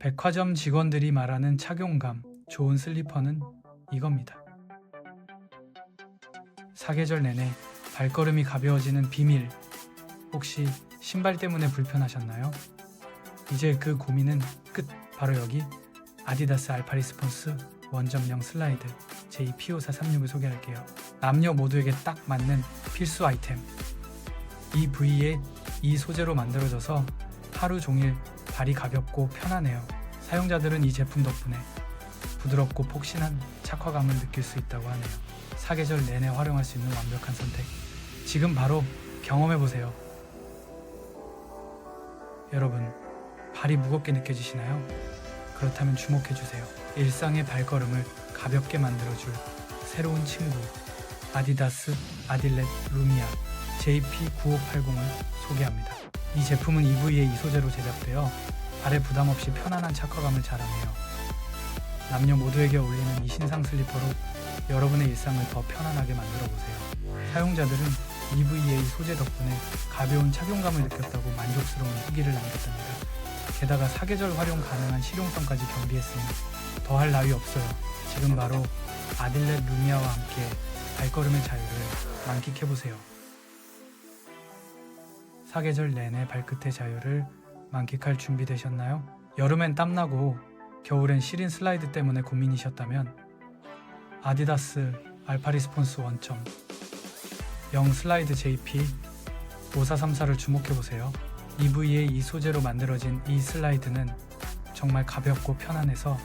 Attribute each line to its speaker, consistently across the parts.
Speaker 1: 백화점 직원들이 말하는 착용감 좋은 슬리퍼는 이겁니다. 사계절 내내 발걸음이 가벼워지는 비밀. 혹시 신발 때문에 불편하셨나요? 이제 그 고민은 끝. 바로 여기 아디다스 알파 리 스폰스 원점령 슬라이드 JP5436을 소개할게요. 남녀 모두에게 딱 맞는 필수 아이템. 이 부위에 이 소재로 만들어져서 하루 종일 발이 가볍고 편하네요. 사용자들은 이 제품 덕분에 부드럽고 폭신한 착화감을 느낄 수 있다고 하네요. 사계절 내내 활용할 수 있는 완벽한 선택. 지금 바로 경험해 보세요. 여러분, 발이 무겁게 느껴지시나요? 그렇다면 주목해 주세요. 일상의 발걸음을 가볍게 만들어줄 새로운 친구 아디다스 아딜렛 루미아 JP9580을 소개합니다. 이 제품은 EVA 이 소재로 제작되어 발에 부담 없이 편안한 착화감을 자랑해요. 남녀 모두에게 어울리는 이 신상 슬리퍼로 여러분의 일상을 더 편안하게 만들어 보세요. 사용자들은 EVA 소재 덕분에 가벼운 착용감을 느꼈다고 만족스러운 후기를 남겼답니다. 게다가 사계절 활용 가능한 실용성까지 겸비했으니 더할 나위 없어요. 지금 바로 아딜렛 루미아와 함께 발걸음의 자유를 만끽해 보세요. 사계절 내내 발끝의 자유를 만끽할 준비 되셨나요? 여름엔 땀나고 겨울엔 시린 슬라이드 때문에 고민이셨다면 아디다스 알파 리 스폰스 원점 0 슬라이드 JP 5434를 주목해 보세요. EVA 이 소재로 만들어진 이 슬라이드는 정말 가볍고 편안해서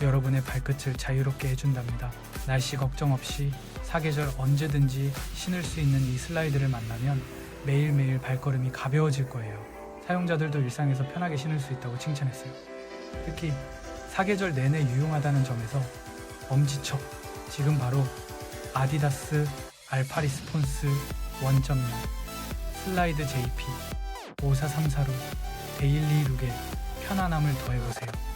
Speaker 1: 여러분의 발끝을 자유롭게 해준답니다. 날씨 걱정 없이 사계절 언제든지 신을 수 있는 이 슬라이드를 만나면 매일매일 발걸음이 가벼워질 거예요. 사용자들도 일상에서 편하게 신을 수 있다고 칭찬했어요. 특히 사계절 내내 유용하다는 점에서 엄지척 지금 바로 아디다스 알파 리스폰스 원점용 슬라이드 JP 5434로 데일리 룩에 편안함을 더해보세요.